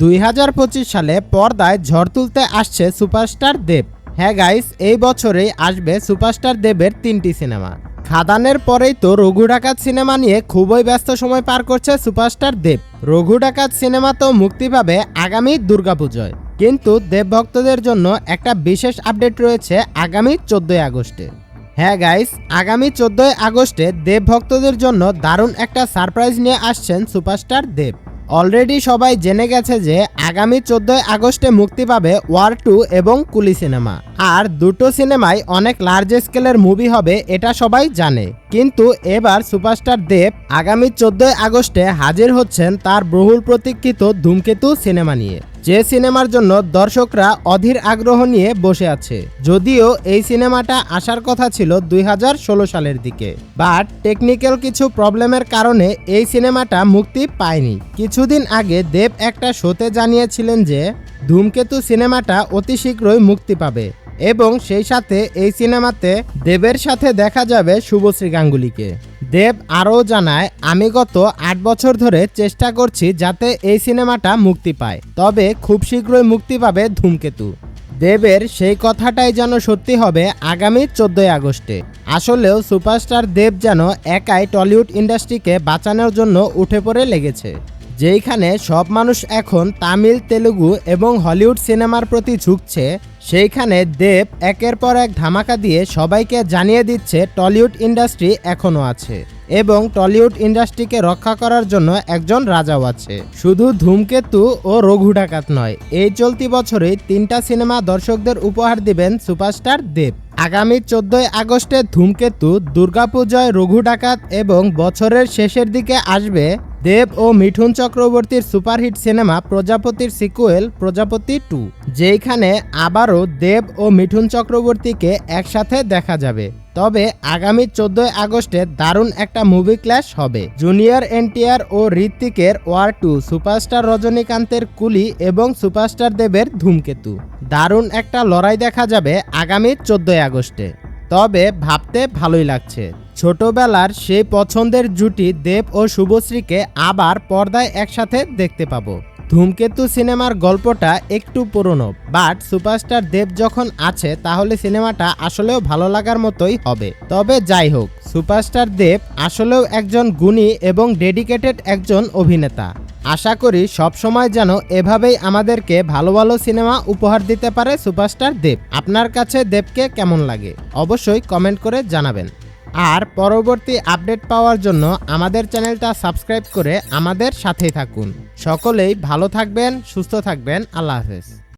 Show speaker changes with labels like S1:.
S1: দুই হাজার পঁচিশ সালে পর্দায় ঝড় তুলতে আসছে সুপারস্টার দেব। হ্যাঁ গাইস এই বছরেই আসবে সুপারস্টার দেবের তিনটি সিনেমা। খাদানের পরেই তো রঘু ডাকাত সিনেমা নিয়ে খুবই ব্যস্ত সময় পার করছে সুপারস্টার দেব। রঘু ডাকাত সিনেমা তো মুক্তি পাবে আগামী দুর্গাপুজোয়। কিন্তু দেব ভক্তদের জন্য একটা বিশেষ আপডেট রয়েছে আগামী চোদ্দই আগস্টে। হ্যাঁ গাইস আগামী চোদ্দই আগস্টে দেব ভক্তদের জন্য দারুণ একটা সারপ্রাইজ নিয়ে আসছেন সুপারস্টার দেব। অলরেডি সবাই জেনে গেছে যে আগামী চোদ্দই আগস্টে মুক্তি পাবে ওয়ার টু এবং কুলি সিনেমা। আর দুটো সিনেমায় অনেক লার্জ স্কেলের মুভি হবে, এটা সবাই জানে। কিন্তু এবার সুপারস্টার দেব আগামী চোদ্দই আগস্টে হাজির হচ্ছেন তার বহুল প্রতীক্ষিত ধূমকেতু সিনেমা নিয়ে। যে সিনেমার জন্য দর্শকরা অধীর আগ্রহ নিয়ে বসে আছে। যদিও এই সিনেমাটা আসার কথা ছিল দুই হাজার ষোলো সালের দিকে। বাট টেকনিক্যাল কিছু প্রবলেমের কারণে এই সিনেমাটা মুক্তি পায়নি। কিছুদিন আগে দেব একটা শোতে জানিয়েছিলেন যে, ধূমকেতু সিনেমাটা অতি শীঘ্রই মুক্তি পাবে এবং সেই সাথে এই সিনেমাতে দেবের সাথে দেখা যাবে শুভশ্রী গাঙ্গুলিকে। দেব আরও জানায়, আমি গত আট বছর ধরে চেষ্টা করছি যাতে এই সিনেমাটা মুক্তি পায়, তবে খুব শীঘ্রই মুক্তি পাবে ধূমকেতু। দেবের সেই কথাটাই যেন সত্যি হবে আগামী চোদ্দই আগস্টে। আসলেও সুপারস্টার দেব যেন একাই টলিউড ইন্ডাস্ট্রিকে বাঁচানোর জন্য উঠে পড়ে লেগেছে। যেইখানে সব মানুষ এখন তামিল, তেলুগু এবং হলিউড সিনেমার প্রতি ঝুঁকছে, সেইখানে দেব একের পর এক ধামাকা দিয়ে সবাইকে জানিয়ে দিচ্ছে টলিউড ইন্ডাস্ট্রি এখনও আছে এবং টলিউড ইন্ডাস্ট্রিকে রক্ষা করার জন্য একজন রাজাও আছে। শুধু ধূমকেতু ও রঘু ডাকাত নয়, এই চলতি বছরে তিনটা সিনেমা দর্শকদের উপহার দিবেন সুপারস্টার দেব। আগামী চোদ্দই আগস্টে ধূমকেতু, দুর্গাপূজায় রঘু ডাকাত এবং বছরের শেষের দিকে আসবে দেব ও মিঠুন চক্রবর্তীর সুপারহিট সিনেমা প্রজাপতির সিকুয়েল, প্রজাপতি টু, যেইখানে আবারও দেব ও মিঠুন চক্রবর্তীকে একসাথে দেখা যাবে। তবে আগামী চোদ্দই আগস্টে দারুণ একটা মুভি ক্ল্যাশ হবে। জুনিয়র এনটিআর ও ঋত্বিকের ওয়ার টু, সুপারস্টার রজনীকান্তের কুলি এবং সুপারস্টার দেবের ধূমকেতু। দারুণ একটা লড়াই দেখা যাবে আগামী চোদ্দই আগস্টে। তবে ভাবতে ভালোই লাগছে। ছোটবেলার সেই পছন্দের জুটি দেব ও শুভশ্রীকে আবার পর্দায় একসাথে দেখতে পাবো। ধূমকেতু সিনেমার গল্পটা একটু পুরনো, বাট সুপারস্টার দেব যখন আছে তাহলে সিনেমাটা আসলেও ভালো লাগার মতোই হবে। তবে যাই হোক, সুপারস্টার দেব আসলেও একজন গুণী এবং ডেডিকেটেড একজন অভিনেতা। আশা করি সবসময় যেন এভাবেই আমাদেরকে ভালো ভালো সিনেমা উপহার দিতে পারে সুপারস্টার দেব। আপনার কাছে দেবকে কেমন লাগে? অবশ্যই কমেন্ট করে জানাবেন। আর পরবর্তী আপডেট পাওয়ার জন্য আমাদের চ্যানেলটা সাবস্ক্রাইব করে আমাদের সাথেই থাকুন। সকলেই ভালো থাকবেন, সুস্থ থাকবেন। আল্লাহ হাফেজ।